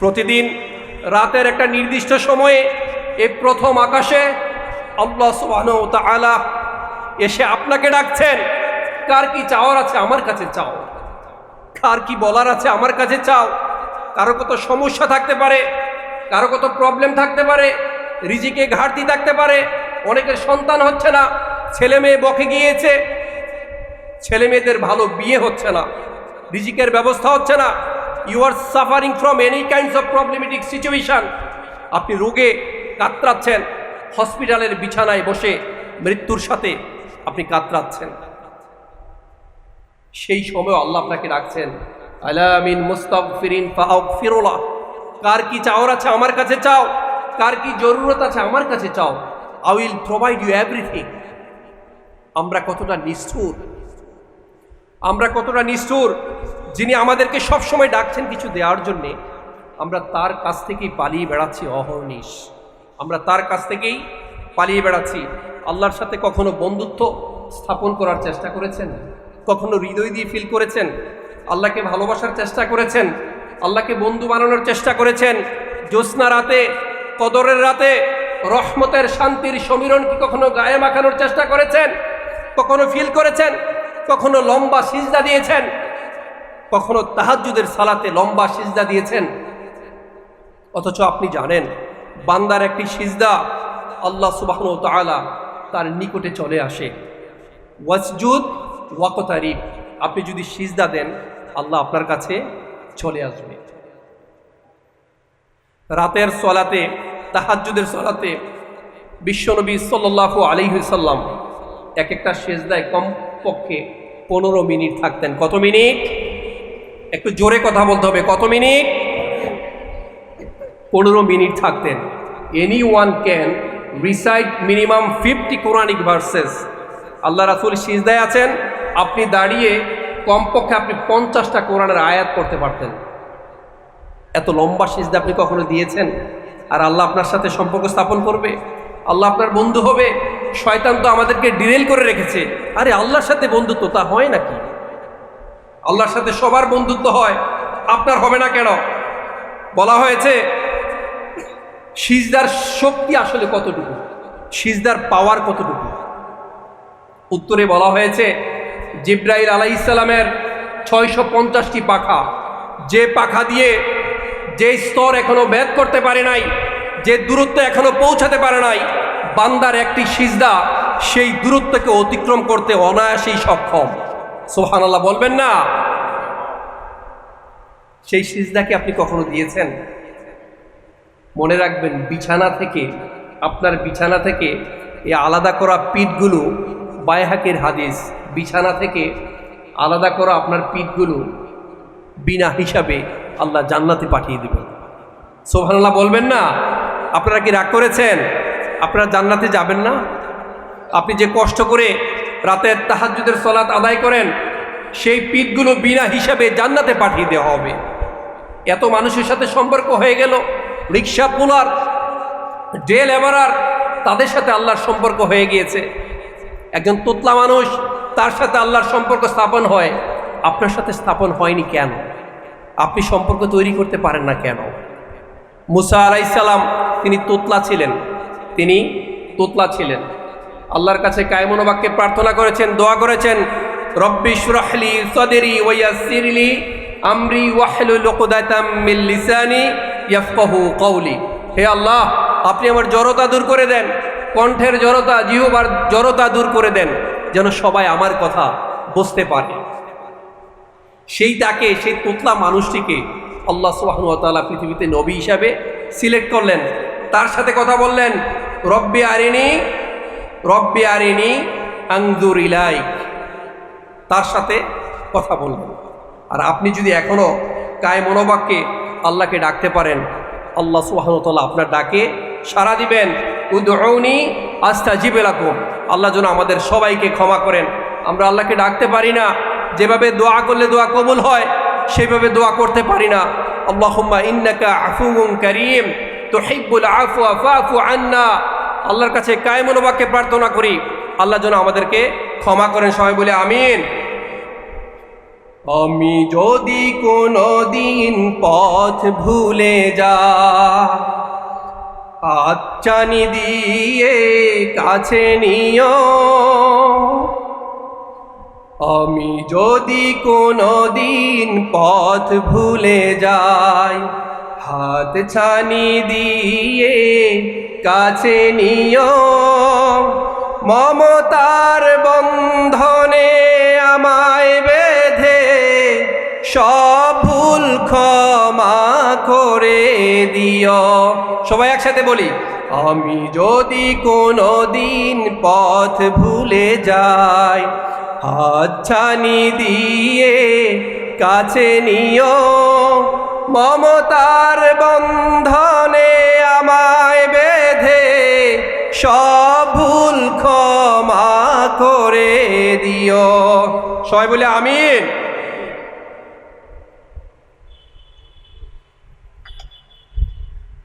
প্রতিদিন রাতের একটা নির্দিষ্ট সময়ে এই প্রথম আকাশে আল্লাহ তাআলা এসে আপনাকে ডাকছেন, কার কি চাওয়ার আছে আমার কাছে চাও। কার কি বলার আছে আমার কাছে চাও। কারও কত সমস্যা থাকতে পারে, কারও কত প্রবলেম থাকতে পারে, রিজিকে ঘাটতি থাকতে পারে, অনেকের সন্তান হচ্ছে না, ছেলে মেয়ে বকে গিয়েছে, ছেলে মেয়েদের ভালো বিয়ে হচ্ছে না, রিজিকের ব্যবস্থা হচ্ছে না। You are suffering from any kinds of problematic situation আপনি রোগে কাতরাচ্ছেন, হসপিটালের বিছানায় বসে মৃত্যুর সাথে আপনি কাতরাচ্ছেন। সেই সময় আল্লাহ আপনাকে ডাকছেন আলামিন মুস্তাগফিরিন ফাগফিরুলা। কার কি চাওয়ার আছে আমার কাছে চাও? কার কি জরুরত আছে আমার কাছে চাও? I will provide you everything আমরা কতটা নিষ্ঠুর। আমরা কতটা নিষ্ঠুর? যিনি আমাদেরকে সব সময় ডাকছেন কিছু দেওয়ার জন্যে, আমরা তার কাছ থেকেই পালিয়ে বেড়াচ্ছি অহর্নিশ। আমরা তার কাছ থেকেই পালিয়ে বেড়াচ্ছি। আল্লাহর সাথে কখনো বন্ধুত্ব স্থাপন করার চেষ্টা করেছেন? কখনো হৃদয় দিয়ে ফিল করেছেন? আল্লাহকে ভালোবাসার চেষ্টা করেছেন? আল্লাহকে বন্ধু বানানোর চেষ্টা করেছেন? জ্যোৎস্না রাতে, কদরের রাতে, রহমতের শান্তির সমীরণ কি কখনো গায়ে মাখানোর চেষ্টা করেছেন? কখনো ফিল করেছেন? কখনো লম্বা সিজদা দিয়েছেন? কখনো তাহাজ্জুদের সালাতে লম্বা সিজদা দিয়েছেন? অথচ আপনি জানেন, বান্দার একটি সিজদা আল্লাহ সুবাহন তাআলা তার নিকটে চলে আসে। ওয়াসজুদ ওয়াকতারিফ আপনি যদি সিজদা দেন, আল্লাহ আপনার কাছে চলে আসবে। রাতের সলাতে, তাহাজ্জুদের সলাতে বিশ্বনবী সাল্লাল্লাহু আলাইহি সাল্লাম এক একটা সেজদায় কমপক্ষে পনেরো মিনিট থাকতেন। কত মিনিট? একটু জোরে কথা বলতে হবে। কত মিনিট? পনেরো মিনিট থাকতেন। Any one can recite minimum fifty Quranic verses আল্লাহ রাসুল সিজদায় আছেন। আপনি দাঁড়িয়ে কমপক্ষে আপনি পঞ্চাশটা কোরআনের আয়াত করতে পারতেন। এত লম্বা সিজদা আপনি কখনো দিয়েছেন? আর আল্লাহ আপনার সাথে সম্পর্ক স্থাপন করবে। আল্লাহ আপনার বন্ধু হবে। শয়তান তো আমাদেরকে ডিরেল করে রেখেছে। আরে আল্লাহর সাথে বন্ধুত্ব তা হয় নাকি? আল্লাহর সাথে সবার বন্ধুত্ব হয়। আপনার হবে না কেন? বলা হয়েছে, সিজদার শক্তি আসলে কতটুকু? সিজদার পাওয়ার কতটুকু? উত্তরে বলা হয়েছে, জিব্রাইল আলাই ইসলামের ছয়শো পঞ্চাশটি পাখা। যে পাখা দিয়ে যে স্তর এখনও ভেদ করতে পারে নাই, যে দূরত্ব এখনও পৌঁছাতে পারে নাই, বান্দার একটি সিজদা সেই দূরত্বকে অতিক্রম করতে অনায়াসেই সক্ষম। সোহান আল্লাহ বলবেন না। সেই সিজদাকে আপনি কখনো দিয়েছেন? মনে রাখবেন, বিছানা থেকে, আপনার বিছানা থেকে এই আলাদা করা পিঠগুলো, বায়হাকের হাদিস, বিছানা থেকে আলাদা করা আপনার পিঠগুলো বিনা হিসাবে আল্লাহ জান্নাতে পাঠিয়ে দেবেন। সোহানাল্লাহ বলবেন না? আপনারা কি রাগ করেছেন? আপনারা জান্নাতে যাবেন না? আপনি যে কষ্ট করে রাতের তাহাজুদের সলাৎ আদায় করেন, সেই পিঠগুলো বিনা হিসাবে জান্নাতে পাঠিয়ে দেওয়া হবে। এত মানুষের সাথে সম্পর্ক হয়ে গেল, রিক্সা পুলার ডে লেবারার তাদের সাথে আল্লাহর সম্পর্ক হয়ে গিয়েছে। একজন তোতলা মানুষ, তার সাথে আল্লাহর সম্পর্ক স্থাপন হয়। আপনার সাথে স্থাপন হয়নি কেন? আপনি সম্পর্ক তৈরি করতে পারেন না কেন? মুসা আলাইসাল্লাম তিনি তোতলা ছিলেন। তিনি তোতলা ছিলেন। আল্লাহর কাছে কায়মনোবাক্যে প্রার্থনা করেছেন, দোয়া করেছেন, রব্বি সুরাহলি সদেরি ওয়াসিরলি আমরি মিল লিসানি ইয়াফকাহু কওলি। হে আল্লাহ, আপনি আমার জড়তা দূর করে দেন, কণ্ঠের জড়তা, জিহবার জড়তা দূর করে দেন, যেন সবাই আমার কথা বুঝতে পারে। সেই তাকে, সেই তোতলা মানুষটিকে আল্লাহ সুবাহতালা পৃথিবীতে নবী হিসাবে সিলেক্ট করলেন। তার সাথে কথা বললেন, রব্বি আরিনি রব্বি আরিনি আংদুর ইলাইক। তার সাথে কথা বললেন আর আপনি যদি এখনও কায় মনোবাক্যে আল্লাহকে ডাকতে পারেন, আল্লাহ সুহানতাল্লাহ আপনার ডাকে সারা দিবেন। উদৌনি আস্থা জিবেলাকুম আল্লাহ যেন আমাদের সবাইকে ক্ষমা করেন। আমরা আল্লাহকে ডাকতে পারি না। যেভাবে দোয়া করলে দোয়া কবুল হয়, সেভাবে দোয়া করতে পারি না। আল্লাহুম্মা ইন্নাকা আফুউন করিম। আফু আফওয়া আফু আন্না। আল্লাহর কাছে কায়মনোবাক্যে প্রার্থনা করি। আল্লাহ যেন আমাদেরকে ক্ষমা করেন। সবাই বলে আমিন। আমি যদি কোনো দিন পথ ভুলে যা আচ্ছানি দিয়ে কাছে নিও। আমি যদি কোনো দিন পথ ভুলে যাই, হাত ছানি দিয়ে কাছে নিও। মমতার বন্ধনে আমায় বেঁধে সব ভুল ক্ষমা করে দিও। সবাই একসাথে বলি, আমি যদি কোনো দিন পথ ভুলে যাই, হাতছানি দিয়ে কাছে নিও। মমতার বন্ধনে সব ভুল ক্ষমা করে দিও। সবাই বলে আমিন।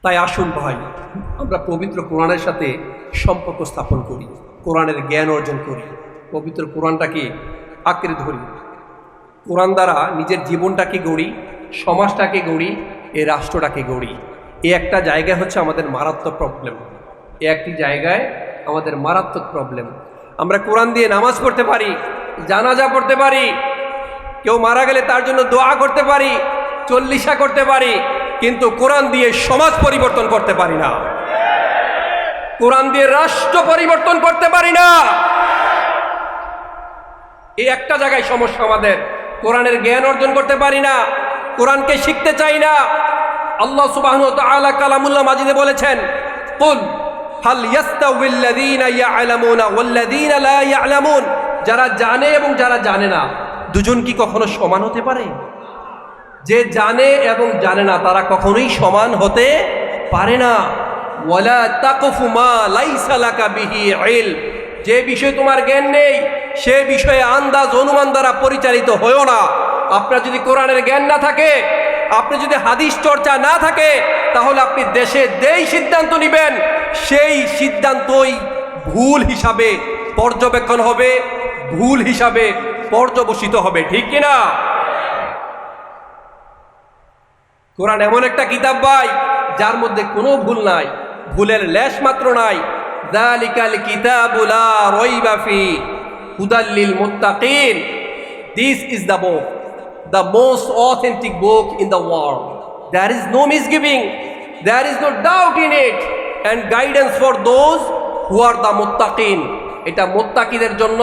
তাই আসুন ভাই, আমরা পবিত্র কোরআনের সাথে সম্পর্ক স্থাপন করি, কোরআনের জ্ঞান অর্জন করি, পবিত্র কোরআনটাকে আঁকড়ে ধরি। কোরআন দ্বারা নিজের জীবনটাকে গড়ি, সমাজটাকে গড়ি এ রাষ্ট্রটাকে গড়ি। এ একটা জায়গা হচ্ছে আমাদের মারাত্মক প্রবলেম এ একটি জায়গায় আমাদের মারাত্মক প্রবলেম আমরা কোরআন দিয়ে নামাজ পড়তে পারি, জানাজা পড়তে পারি, কেউ মারা গেলে তার জন্য দোয়া করতে পারি, চল্লিশা করতে পারি, কিন্তু কোরআন দিয়ে সমাজ পরিবর্তন করতে পারি না। কোরআন দিয়ে রাষ্ট্র পরিবর্তন করতে পারি না। এই একটা জায়গায় সমস্যা আমাদের। কোরআনের জ্ঞান অর্জন করতে পারি না, কোরআনকে শিখতে চাই না। আল্লাহ সুবাহ তাআলা কালামুল্লাহ মাজিদে বলেছেন হাল ইয়ালামুনা যারা জানে এবং যারা জানে না, দুজন কি কখনো সমান হতে পারে? যে জানে এবং জানে না, তারা কখনোই সমান হতে পারে না। যে বিষয়ে তোমার জ্ঞান নেই, সে বিষয়ে আন্দাজ, অনুমান দ্বারা পরিচালিত হয়েও না। আপনার যদি কোরআনের জ্ঞান না থাকে আপনি যদি হাদিস চর্চা না থাকে, তাহলে আপনি দেশে যেই সিদ্ধান্ত নেবেন, সেই সিদ্ধান্তই ভুল হিসাবে পর্যবেক্ষণ হবে, ভুল হিসাবে পর্যবসিত হবে, ঠিক কিনা কোরআন এমন একটা কিতাব ভাই, যার মধ্যে কোনো ভুল নাই, ভুলের লেশ মাত্র নাই। দালিকাল কিতাবুলা রইবাফি হুদাল্লিল মুত্তাকিন। This is the book the most authentic book in the world there is no misgiving there is no doubt in it and guidance for those who are the মুত্তাকিন এটা মোত্তাকিদের জন্য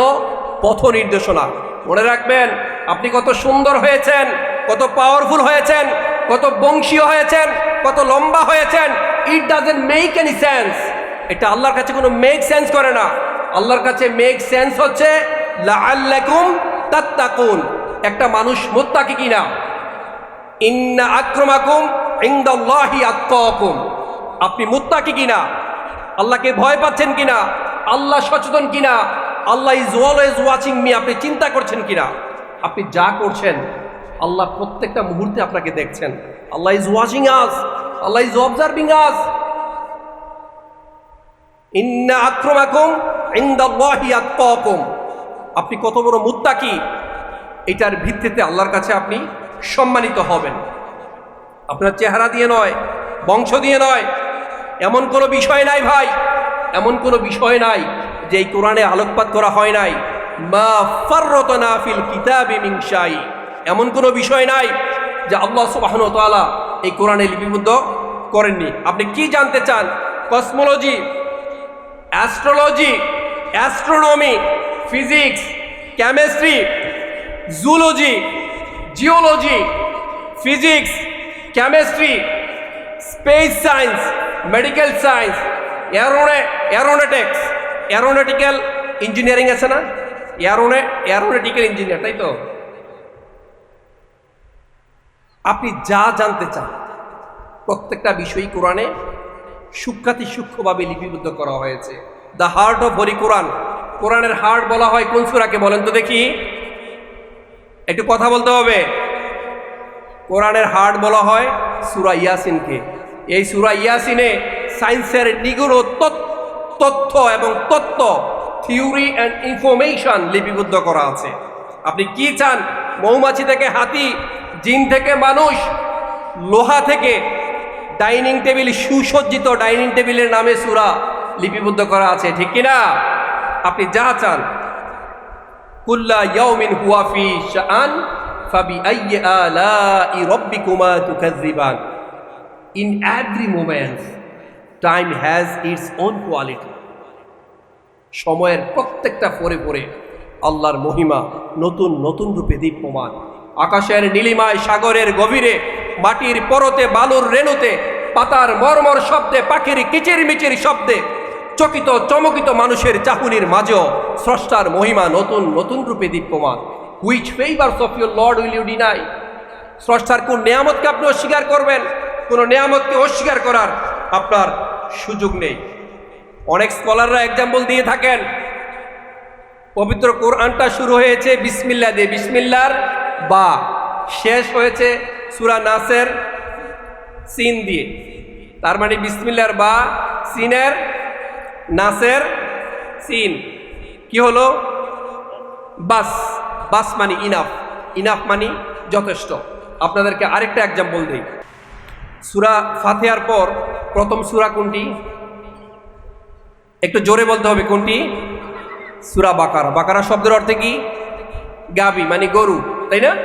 পথ নির্দেশনা। মনে রাখবেন, আপনি কত সুন্দর হয়েছেন, কত পাওয়ারফুল হয়েছেন, কত বংশীয় হয়েছেন, কত লম্বা হয়েছেন। It doesn't make any sense এটা আল্লাহর কাছে কোনো মেক সেন্স করে না। আল্লাহর কাছে মেক সেন্স হচ্ছে, লাআল্লাকুম তাত্তাকুন। একটা মানুষ মুত্তাকি কিনা? ইন্না আক্রমাকুম ইনদাল্লাহি আত্তাকুম আপনি মুত্তাকি কিনা? আল্লাহকে ভয় পাচ্ছেন কিনা? আল্লাহ সচেতন কিনা? Allah is always watching me আপনি চিন্তা করছেন কিনা? আপনি যা করছেন, আল্লাহ প্রত্যেকটা মুহূর্তে আপনাকে দেখছেন। Allah is watching us Allah is observing us ইন্না আক্রমাকুম ইনদাল্লাহি আত্তাকুম আপনি কত বড় মুত্তাকি? এটার ভিত্তিতে আল্লাহর কাছে আপনি সম্মানিত হবেন। আপনার চেহারা দিয়ে নয়, বংশ দিয়ে নয়, এমন কোনো বিষয় নাই ভাই, এমন কোনো বিষয় নাই যে এই কোরআনে আলোকপাত করা হয় নাই। মা ফাররতনা ফিল কিতাবি শাই, এমন কোনো বিষয় নাই যে আল্লাহ সুবহানাহু ওয়া তাআলা এই কোরআনে লিপিবদ্ধ করেননি। আপনি কি জানতে চান? Cosmology, astrology, astronomy, physics, chemistry zoology geology physics chemistry space science medical science এরোনে aeronautics aeronautical engineering আছে না? এরোনে এরোনেটিক্যাল ইঞ্জিনিয়ার তাই তো? আপনি যা জানতে চান, প্রত্যেকটা বিষয়ই কোরআনে সূক্ষাতি সূক্ষ্মভাবে লিপিবদ্ধ করা হয়েছে। The heart of holy Quran কোরআনের হার্ট বলা হয় কোন সুরাকে বলেন তো দেখি? একটু কথা বলতে হবে। কোরআনের হার্ট বলা হয় সুরা ইয়াসিনকে। এই সুরা ইয়াসিনে সায়েন্সের নিগুড় তথ্য এবং তত্ত্ব, থিওরি অ্যান্ড ইনফরমেশন লিপিবদ্ধ করা আছে। আপনি কি চান? মৌমাছি থেকে হাতি, জিন থেকে মানুষ, লোহা থেকে ডাইনিং টেবিল, সুসজ্জিত ডাইনিং টেবিলের নামে সুরা লিপিবদ্ধ করা আছে, ঠিক কিনা? আপনি যা চান। কুল্লা ইয়াউমিন হুয়া ফি শাআন ফাবি আইয়ি আলাই in time has its quality সময়ের প্রত্যেকটা পরে পরে আল্লাহর মহিমা নতুন নতুন রূপে দীপ্যমান। আকাশের নীলিমায়, সাগরের গভীরে, মাটির পরতে, বালুর রেণুতে, পাতার মর্মর শব্দে, পাখির কিচির মিচির শব্দে চকিত চমকিত মানুষের চাহুনির মাঝেও স্রষ্টার মহিমা নতুন নতুন রূপে দীপ্যমান। Which favours of your lord will you deny স্রষ্টার কোন নেয়ামতকে আপনি অস্বীকার করবেন? কোন নেয়ামতকে অস্বীকার করার আপনার সুযোগ নেই। অনেক স্কলাররা এক্সাম্পল দিয়ে থাকেন। পবিত্র কোরআনটা শুরু হয়েছে বিসমিল্লা দিয়ে। বিসমিল্লার বা শেষ হয়েছে সুরা নাসের সিন দিয়ে। তার মানে বিসমিল্লার বা সিনের নাসের সিন। কি হলো? বাস। বাস মানে ইনাফ। ইনাফ মানে যথেষ্ট। আপনাদেরকে আরেকটা এক্সাম্পল দিই। সুরা ফাতেহার পর প্রথম সুরা কোনটি? একটু জোরে বলতে হবে, কোনটি? সুরা বাকারা। বাকারা শব্দের অর্থে কি? গাবি মানে গরু, তাই না?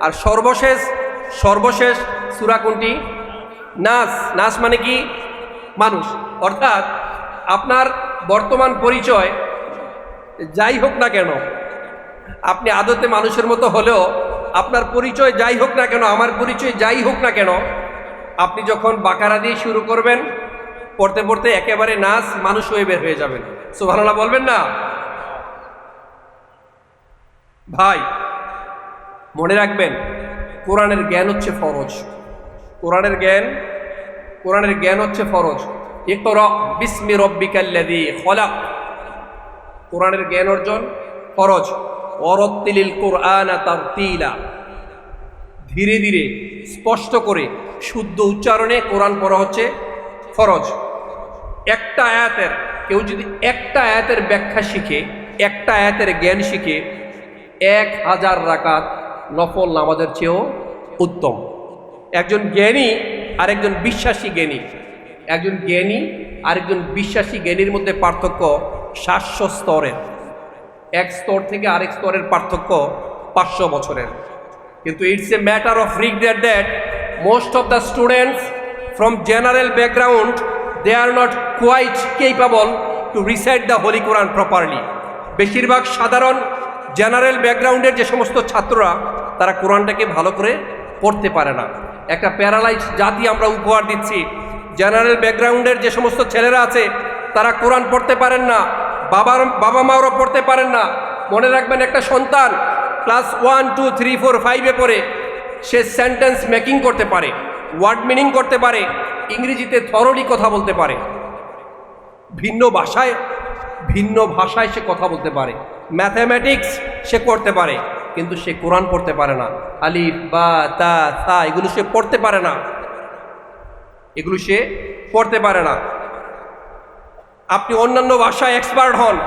আর সর্বশেষ সর্বশেষ সুরা কোনটি? নাস। নাস মানে কি? মানুষ। অর্থাৎ আপনার বর্তমান পরিচয়, যাই হোক না কেন, আপনি আদতে মানুষের মতো হলেও আপনার পরিচয় যাই হোক না কেন, আমার পরিচয় যাই হোক না কেন, আপনি যখন বাকারা দিয়ে শুরু করবেন, পড়তে পড়তে একেবারে নাচ মানুষ হয়ে বের হয়ে যাবেন। সুবহানাল্লাহ বলবেন না? ভাই, মনে রাখবেন, কোরআনের জ্ঞান হচ্ছে ফরজ। কোরআনের জ্ঞান কোরআনের জ্ঞান হচ্ছে ফরজ। ইকরা বিসমি রব্বিকাল্লাযী খলাক। কোরআনের জ্ঞান অর্জন, ফরজ। অরত্তিলিল কোরআন তারতিলা। ধীরে ধীরে, স্পষ্ট করে, শুদ্ধ উচ্চারণে কোরআন পড়া হচ্ছে ফরজ। একটা আয়াতের, কেউ যদি একটা আয়াতের ব্যাখ্যা শিখে, একটা আয়াতের জ্ঞান শিখে, এক হাজার রাকাত নফল নামাজের চেয়েও উত্তম। একজন জ্ঞানী আর একজন বিশ্বাসী জ্ঞানী। একজন জ্ঞানী আর একজন বিশ্বাসী জ্ঞানীর মধ্যে পার্থক্য সাতশো স্তরের। এক স্তর থেকে আরেক স্তরের পার্থক্য পাঁচশো বছরের। কিন্তু it's a matter of regret that most of the students from general background they are not quite capable to recite the holy Quran properly বেশিরভাগ সাধারণ জেনারেল ব্যাকগ্রাউন্ডের যে সমস্ত ছাত্ররা, তারা কোরআনটাকে ভালো করে পড়তে পারে না। একটা প্যারালাইজ জাতি আমরা উপহার দিচ্ছি জেনারেল ব্যাকগ্রাউন্ডের যে সমস্ত ছেলেরা আছে, তারা কোরআন পড়তে পারেন না, বাবার, বাবা মাও পড়তে পারেন না। মনে রাখবেন একটা সন্তান class one, two, three, four, ফাইভে পড়ে, সে সেন্টেন্স মেকিং করতে পারে, ওয়ার্ড মিনিং করতে পারে, ইংরেজিতে থরলি কথা বলতে পারে। ভিন্ন ভাষায় ভিন্ন ভাষায় সে কথা বলতে পারে। ম্যাথামেটিক্স সে করতে পারে, কিন্তু সে কোরআন পড়তে পারে না। আলিফ, বা, তা এগুলো সে পড়তে পারে না। এগুলো সে পড়তে পারে না। আপনি অন্যান্য ভাষায় এক্সপার্ট হন।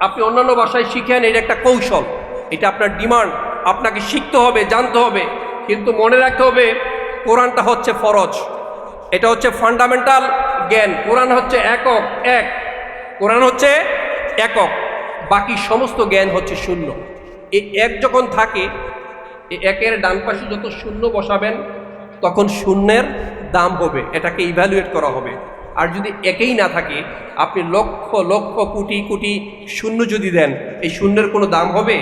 আপনি অন্যান্য ভাষায় শিখেন, এটা একটা কৌশল। এটা আপনার ডিমান্ড আপনাকে শিখতে হবে, জানতে হবে। কিন্তু মনে রাখতে হবে, কোরআনটা হচ্ছে ফরজ। এটা হচ্ছে ফান্ডামেন্টাল জ্ঞান। কোরআন হচ্ছে একক, এক। কোরআন হচ্ছে একক। বাকি সমস্ত জ্ঞান হচ্ছে শূন্য। এই এক যখন থাকে একের ডান পাশে যত শূন্য বসাবেন, তখন শূন্যের দাম হবে, এটাকে ইভ্যালুয়েট করা হবে। আর যদি একেই না থাকে, আপনি লক্ষ লক্ষ কোটি কোটি শূন্য যদি দেন, এই শূন্যের কোনো দাম হবে?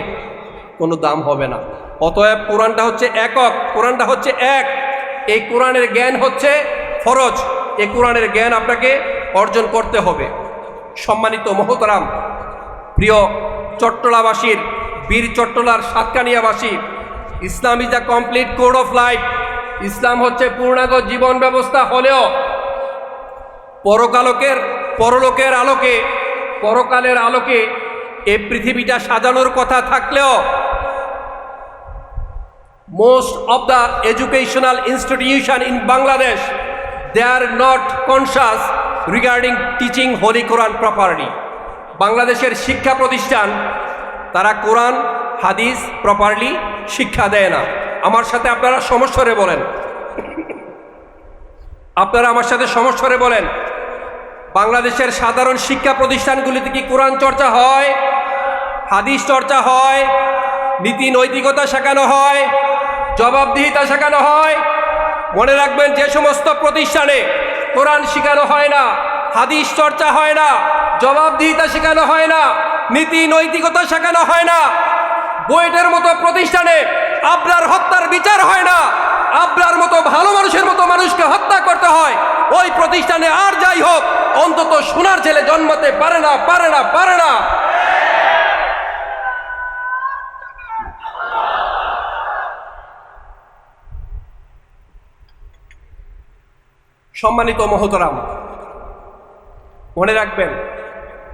কোনো দাম হবে না। অতএব কোরআনটা হচ্ছে একক, কোরআনটা হচ্ছে এক। এই কোরআনের জ্ঞান হচ্ছে ফরজ। এই কোরআনের জ্ঞান আপনাকে অর্জন করতে হবে। সম্মানিত মহতরাম, প্রিয় চট্টলাবাসীর, বীর চট্টলার সাতকানিয়াবাসী, Islam is the complete code of life ইসলাম হচ্ছে পূর্ণাঙ্গ জীবন ব্যবস্থা হলেও পরকালকের, পরলোকের আলোকে, পরকালের আলোকে এ পৃথিবীটা সাজানোর কথা থাকলেও most of the educational institution in Bangladesh they are not conscious regarding teaching holy Quran properly বাংলাদেশের শিক্ষা প্রতিষ্ঠান তারা কোরআন হাদিস প্রপারলি শিক্ষা দেয় না। আমার সাথে আপনারা সমস্যরে বলেন। আপনারা আমার সাথে সমস্যরে বলেন। বাংলাদেশের সাধারণ শিক্ষা প্রতিষ্ঠানগুলিতে কি কোরআন চর্চা হয়? হাদিস চর্চা হয়? নীতি নৈতিকতা শেখানো হয়? জবাবদিহিতা শেখানো হয়? মনে রাখবেন যে সমস্ত প্রতিষ্ঠানে কোরআন শেখানো হয় না, হাদিস চর্চা হয় না, জবাবদিহিতা শেখানো হয় না, নীতি নৈতিকতা শেখানো হয় না। বইটের মতো প্রতিষ্ঠানে আপনার বিচার হয় না। আপনার মতো ভালো মানুষের মতো মানুষকে হত্যা করতে হয়। ওই প্রতিষ্ঠানে আর যাই হোক, অন্তত সোনার ছেলে জন্মাতে পারে না পারে না পারে না। সম্মানিত মহতরাম, মনে রাখবেন,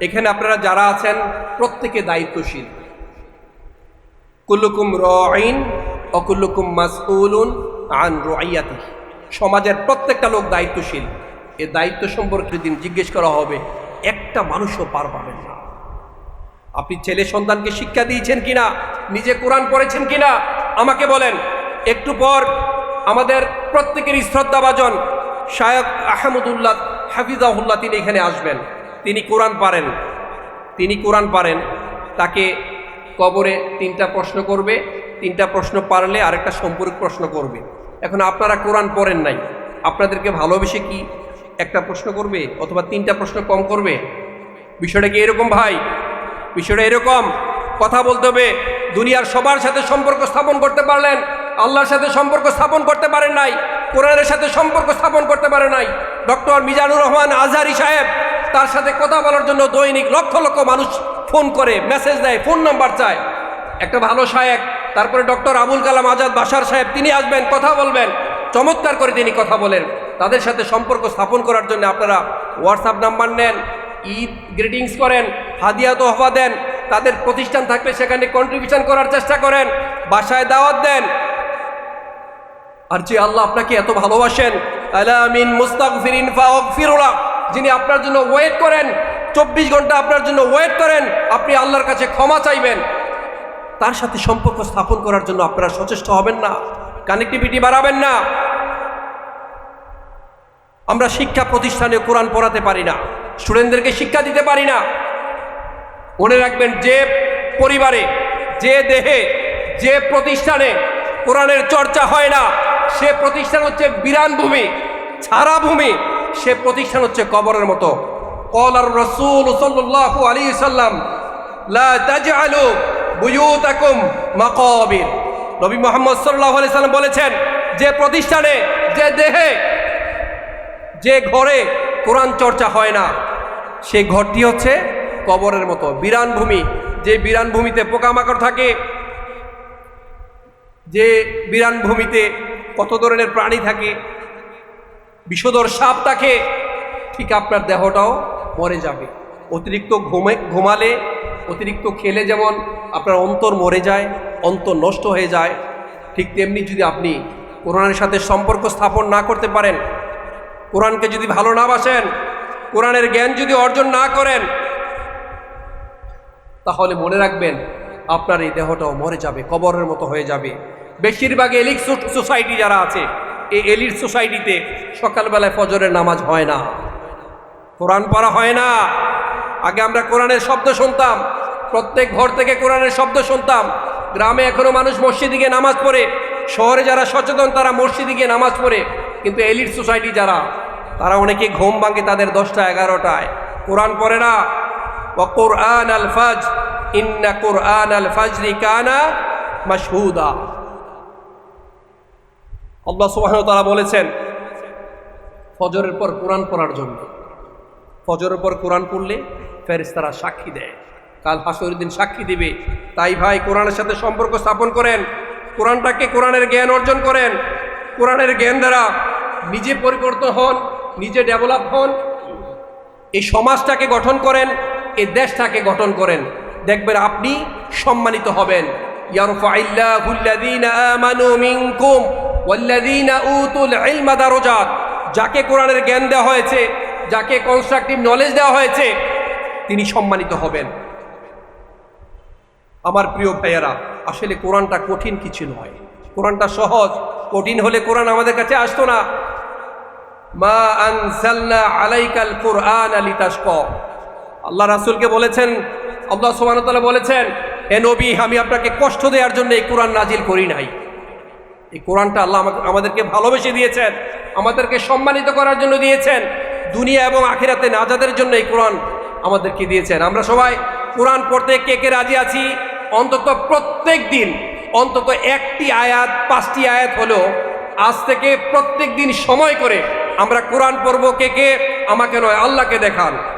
এখানে আপনারা যারা আছেন, প্রত্যেকে দায়িত্বশীল। কুল্লুকুম রাইন অকুল্লুকুম মাসউলুন আন রাইয়াতি সমাজের প্রত্যেকটা লোক দায়িত্বশীল। এ দায়িত্ব সম্পর্কে দিন জিজ্ঞেস করা হবে, একটা মানুষও পার পাবেন না। আপনি ছেলে সন্তানকে শিক্ষা দিয়েছেন কিনা? নিজে কোরআন পড়েছেন কিনা? আমাকে বলেন। একটু পর আমাদের প্রত্যেকেরই শ্রদ্ধাভাজন শায়ক আহমদুল্লাহ হাফিজাহুল্লাহ তিনি এখানে আসবেন। তিনি কোরআন পারেন। তিনি কোরআন পারেন। তাকে কবরে তিনটা প্রশ্ন করবে। তিনটা প্রশ্ন পারলে আরেকটা সম্পর্ক প্রশ্ন করবে। এখন আপনারা কোরআন পড়েন নাই, আপনাদেরকে ভালোবেসে কি একটা প্রশ্ন করবে অথবা তিনটা প্রশ্ন কম করবে? বিষয়টা কি এরকম ভাই? বিষয়টা এরকম। কথা বলতে হবে, দুনিয়ার সবার সাথে সম্পর্ক স্থাপন করতে পারলেন, আল্লাহর সাথে সম্পর্ক স্থাপন করতে পারেন নাই, কোরআনের সাথে সম্পর্ক স্থাপন করতে পারে নাই। ডক্টর মিজানুর রহমান আজহারি সাহেব তার সাথে কথা বলার জন্য দৈনিক লক্ষ লক্ষ মানুষ ফোন করে, মেসেজ দেয়, ফোন নাম্বার চায়। একটা ভালো সাহেব তারপরে ডক্টর আবুল কালাম আজাদ বাসার সাহেব, তিনি আসবেন, কথা বলবেন, চমৎকার করে তিনি কথা বলেন। তাদের সাথে সম্পর্ক স্থাপন করার জন্য আপনারা হোয়াটসঅ্যাপ নাম্বার নেন, ঈদ গ্রিটিংস করেন, হাদিয়া তোহফা দেন, তাদের প্রতিষ্ঠান থাকলে সেখানে কন্ট্রিবিউশন করার চেষ্টা করেন, বাসায় দাওয়াত দেন। আর যে আল্লাহ আপনাকে এত ভালোবাসেন যিনি আপনার জন্য ওয়েট করেন, চব্বিশ ঘণ্টা আপনার জন্য ওয়েট করেন, আপনি আল্লাহর কাছে ক্ষমা চাইবেন। তার সাথে সম্পর্ক স্থাপন করার জন্য আপনারা সচেষ্ট হবেন না। কানেক্টিভিটি বাড়াবেন না। আমরা শিক্ষা প্রতিষ্ঠানে কোরআন পড়াতে পারি না। স্টুডেন্টদেরকে শিক্ষা দিতে পারি না। মনে রাখবেন যে পরিবারে, যে দেহে, যে প্রতিষ্ঠানে কোরআনের চর্চা হয় না, সে প্রতিষ্ঠান হচ্ছে বিরান ভূমি, ছাড়া ভূমি, সে প্রতিষ্ঠান হচ্ছে কবরের মতো। কল আর রসুল সাল্লাহ আলী সাল্লাম লা বুয়ুতাকুম মাকাবির। নবী মোহাম্মদ সাল্লাল্লাহু আলাইহি সাল্লাম বলেছেন, যে প্রতিষ্ঠানে, যে দেহে, যে ঘরে কোরআন চর্চা হয় না, সে ঘরটি হচ্ছে কবরের মতো, বিরান ভূমি। যে বিরান ভূমিতে পোকামাকড় থাকে, যে বিরান ভূমিতে কত ধরনের প্রাণী থাকে, বিষধর সাপ থাকে, ঠিক আপনার দেহটাও মরে যাবে। অতিরিক্ত ঘুমে ঘুমালে অতিরিক্ত খেলে যেমন আপনার অন্তর মরে যায়, অন্তর নষ্ট হয়ে যায়, ঠিক তেমনি যদি আপনি কোরআনের সাথে সম্পর্ক স্থাপন না করতে পারেন, কোরআনকে যদি ভালো না বাসেন, কোরআনের জ্ঞান যদি অর্জন না করেন, তাহলে মনে রাখবেন আপনার এই দেহটাও মরে যাবে, কবরের মতো হয়ে যাবে। বেশিরভাগ এলিট সোসাইটি যারা আছে, এই এলিট সোসাইটিতে সকালবেলায় ফজরের নামাজ হয় না। কোরআন পড়া হয় না। আগে আমরা কোরআনের শব্দ শুনতাম প্রত্যেক ঘর থেকে কোরআনের শব্দ শুনতাম। গ্রামে এখনও মানুষ মসজিদে গিয়ে নামাজ পড়ে। শহরে যারা সচেতন, তারা মসজিদে গিয়ে নামাজ পড়ে। কিন্তু এলিট সোসাইটি যারা, তারা অনেকে ঘুম ভাঙে তাদের দশটা, এগারোটায়। কোরআন পড়ে না। কোরআন আল ফাজ ইন্না কোরআন আল ফাজরি কানা মাসহুদা আল্লাহ সুবাহ তারা বলেছেন, ফজরের পর কোরআন পড়ার জন্য। ফজরের পর কোরআন পড়লে ফেরেশতারা সাক্ষী দেয়। কাল হাসরের দিন সাক্ষী দিবে। তাই ভাই, কোরআনের সাথে সম্পর্ক স্থাপন করেন। কোরআনটাকে কোরআনের জ্ঞান অর্জন করেন। কোরআনের জ্ঞান দ্বারা নিজে পরিবর্তন হন, নিজে ডেভেলপ হন। এই সমাজটাকে গঠন করেন, এই দেশটাকে গঠন করেন। দেখবেন আপনি সম্মানিত হবেন। যাকে কোরআনের জ্ঞান দেওয়া হয়েছে, যাকে কনস্ট্রাকটিভ নলেজ দেওয়া হয়েছে, তিনি সম্মানিত হবেন। আমার প্রিয় ভাইয়েরা, আসলে কোরআনটা কঠিন কিছু নয়। কোরআনটা সহজ। কঠিন হলে কোরআন আমাদের কাছে আসতো না। মা আনসালনা আলাইকাল কোরআন আলী তাস্ক আল্লাহ রাসূলকে বলেছেন, আল্লাহ তাআলা বলেছেন, হে নবী, আমি আপনাকে কষ্ট দেওয়ার জন্য এই কোরআন নাজিল করি নাই। এই কোরআনটা আল্লাহ আমাদেরকে ভালোবেসে দিয়েছেন, আমাদেরকে সম্মানিত করার জন্য দিয়েছেন। দুনিয়া এবং আখিরাতে নাজাদের জন্য এই কোরআন আমাদেরকে দিয়েছেন। আমরা সবাই কোরআন পড়তে কে কে রাজি আছি? অন্তত প্রত্যেক দিন, অন্তত একটি আয়াত, পাঁচটি আয়াত হলো আজ থেকে প্রত্যেক দিন সময় করে আমরা কোরআন পর্ব কে কে আমাকে নয়, আল্লাহকে দেখান।